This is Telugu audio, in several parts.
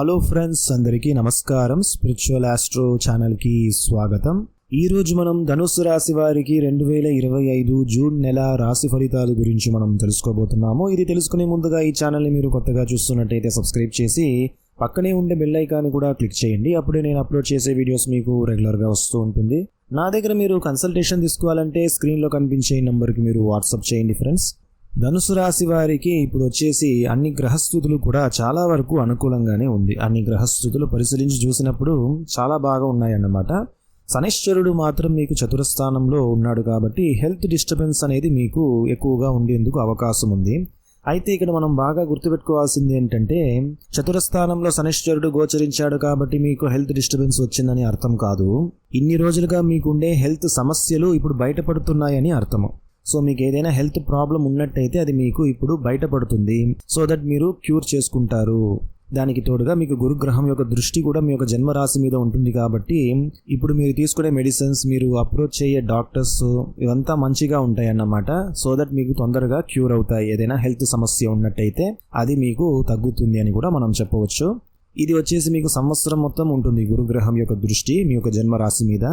హలో ఫ్రెండ్స్ అందరికీ నమస్కారం. స్పిరిచువల్ ఆస్ట్రో ఛానల్కి స్వాగతం. ఈరోజు మనం ధనుసు రాశి వారికి రెండు వేల ఇరవై ఐదు జూన్ నెల రాశి ఫలితాల గురించి మనం తెలుసుకోబోతున్నాము. ఇది తెలుసుకునే ముందుగా ఈ ఛానల్ని మీరు కొత్తగా చూస్తున్నట్టయితే సబ్స్క్రైబ్ చేసి పక్కనే ఉండే బెల్ ఐకాన్ కూడా క్లిక్ చేయండి. అప్పుడే నేను అప్లోడ్ చేసే వీడియోస్ మీకు రెగ్యులర్గా వస్తూ ఉంటుంది. నా దగ్గర మీరు కన్సల్టేషన్ తీసుకోవాలంటే స్క్రీన్లో కనిపించే నెంబర్కి మీరు వాట్సాప్ చేయండి ఫ్రెండ్స్. ధనుసు రాశి వారికి ఇప్పుడు వచ్చేసి అన్ని గ్రహస్థుతులు కూడా చాలా వరకు అనుకూలంగానే ఉంది. అన్ని గ్రహస్థుతులు పరిశీలించి చూసినప్పుడు చాలా బాగా ఉన్నాయన్నమాట. శనిశ్వరుడు మాత్రం మీకు చతురస్థానంలో ఉన్నాడు కాబట్టి హెల్త్ డిస్టర్బెన్స్ అనేది మీకు ఎక్కువగా ఉండేందుకు అవకాశం ఉంది. అయితే ఇక్కడ మనం బాగా గుర్తుపెట్టుకోవాల్సింది ఏంటంటే చతురస్థానంలో శనిశ్వరుడు గోచరించాడు కాబట్టి మీకు హెల్త్ డిస్టర్బెన్స్ వచ్చిందని అర్థం కాదు. ఇన్ని రోజులుగా మీకుండే హెల్త్ సమస్యలు ఇప్పుడు బయటపడుతున్నాయని అర్థము. సో మీకు ఏదైనా హెల్త్ ప్రాబ్లం ఉన్నట్టయితే అది మీకు ఇప్పుడు బయటపడుతుంది. సో దట్ మీరు క్యూర్ చేసుకుంటారు. దానికి తోడుగా మీకు గురుగ్రహం యొక్క దృష్టి కూడా మీ యొక్క జన్మరాశి మీద ఉంటుంది కాబట్టి ఇప్పుడు మీరు తీసుకునే మెడిసిన్స్ మీరు అప్రోచ్ చేయే డాక్టర్స్ ఇవంతా మంచిగా ఉంటాయి అన్నమాట సో దట్ మీకు తొందరగా క్యూర్ అవుతాయి. ఏదైనా హెల్త్ సమస్య ఉన్నట్టయితే అది మీకు తగ్గుతుంది అని కూడా మనం చెప్పవచ్చు. ఇది వచ్చేసి మీకు సంవత్సరం మొత్తం ఉంటుంది గురుగ్రహం యొక్క దృష్టి మీ యొక్క జన్మరాశి మీద.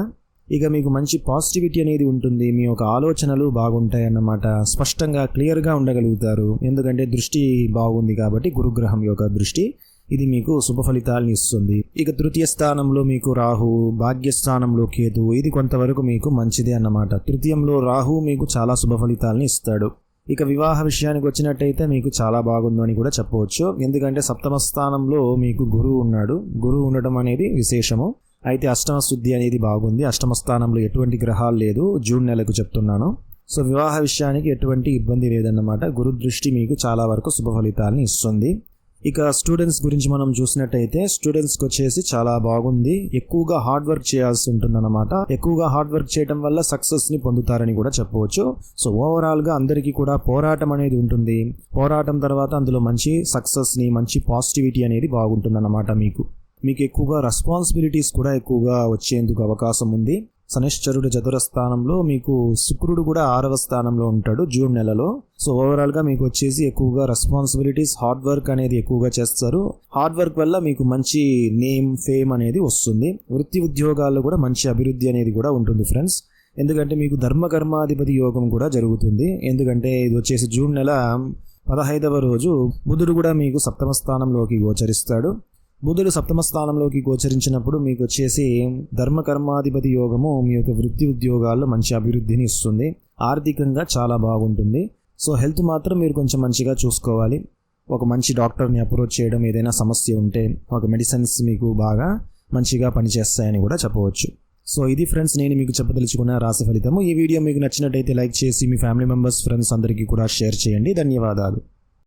ఇక మీకు మంచి పాజిటివిటీ అనేది ఉంటుంది మీ యొక్క ఆలోచనలు బాగుంటాయి అన్నమాట. స్పష్టంగా క్లియర్గా ఉండగలుగుతారు. ఎందుకంటే దృష్టి బాగుంది కాబట్టి గురుగ్రహం యొక్క దృష్టి ఇది మీకు శుభ ఫలితాలను ఇస్తుంది. ఇక తృతీయ స్థానంలో మీకు రాహు భాగ్యస్థానంలో కేతు ఇది కొంతవరకు మీకు మంచిదే అన్నమాట. తృతీయంలో రాహు మీకు చాలా శుభ ఫలితాలను ఇస్తాడు. ఇక వివాహ విషయానికి వచ్చినట్టయితే మీకు చాలా బాగుందని కూడా చెప్పవచ్చు. ఎందుకంటే సప్తమ స్థానంలో మీకు గురువు ఉన్నాడు. గురువు ఉండడం అనేది విశేషము. అయితే అష్టమ శుద్ధి అనేది బాగుంది. అష్టమ స్థానంలో ఎటువంటి గ్రహాలు లేదు. జూన్ నెలకు చెప్తున్నాను. సో వివాహ విషయానికి ఎటువంటి ఇబ్బంది లేదన్నమాట. గురు దృష్టి మీకు చాలా వరకు శుభ ఫలితాలని ఇస్తుంది. ఇక స్టూడెంట్స్ గురించి మనం చూసినట్టయితే స్టూడెంట్స్కి వచ్చేసి చాలా బాగుంది. ఎక్కువగా హార్డ్ వర్క్ చేయాల్సి ఉంటుందన్నమాట. ఎక్కువగా హార్డ్ వర్క్ చేయడం వల్ల సక్సెస్ని పొందుతారని కూడా చెప్పవచ్చు. సో ఓవరాల్గా అందరికీ కూడా పోరాటం అనేది ఉంటుంది. పోరాటం తర్వాత అందులో మంచి సక్సెస్ని మంచి పాజిటివిటీ అనేది బాగుంటుందన్నమాట మీకు. మీకు ఎక్కువగా రెస్పాన్సిబిలిటీస్ కూడా ఎక్కువగా వచ్చేందుకు అవకాశం ఉంది. శనిశ్చరుడు చతుర స్థానంలో మీకు శుక్రుడు కూడా ఆరవ స్థానంలో ఉంటాడు జూన్ నెలలో. సో ఓవరాల్గా మీకు వచ్చేసి ఎక్కువగా రెస్పాన్సిబిలిటీస్ హార్డ్ వర్క్ అనేది ఎక్కువగా చేస్తారు. హార్డ్ వర్క్ వల్ల మీకు మంచి నేమ్ ఫేమ్ అనేది వస్తుంది. వృత్తి ఉద్యోగాల్లో కూడా మంచి అభివృద్ధి అనేది కూడా ఉంటుంది ఫ్రెండ్స్ ఎందుకంటే మీకు ధర్మకర్మాధిపతి యోగం కూడా జరుగుతుంది. ఎందుకంటే ఇది వచ్చేసి జూన్ నెల పదహైదవ రోజు బుధుడు కూడా మీకు సప్తమ స్థానంలోకి గోచరిస్తాడు. బుధుడు సప్తమ స్థానంలోకి గోచరించినప్పుడు మీకు వచ్చేసి ధర్మకర్మాధిపతి యోగము మీ యొక్క వృత్తి ఉద్యోగాల్లో మంచి అభివృద్ధిని ఇస్తుంది. ఆర్థికంగా చాలా బాగుంటుంది. సో హెల్త్ మాత్రం మీరు కొంచెం మంచిగా చూసుకోవాలి. ఒక మంచి డాక్టర్ని అప్రోచ్ చేయడం ఏదైనా సమస్య ఉంటే ఒక మెడిసిన్స్ మీకు బాగా మంచిగా పనిచేస్తాయని కూడా చెప్పవచ్చు. సో ఇది ఫ్రెండ్స్ నేను మీకు చెప్పదలుచుకున్న రాశి ఫలితము. ఈ వీడియో మీకు నచ్చినట్టయితే లైక్ చేసి మీ ఫ్యామిలీ మెంబర్స్ ఫ్రెండ్స్ అందరికీ కూడా షేర్ చేయండి. ధన్యవాదాలు.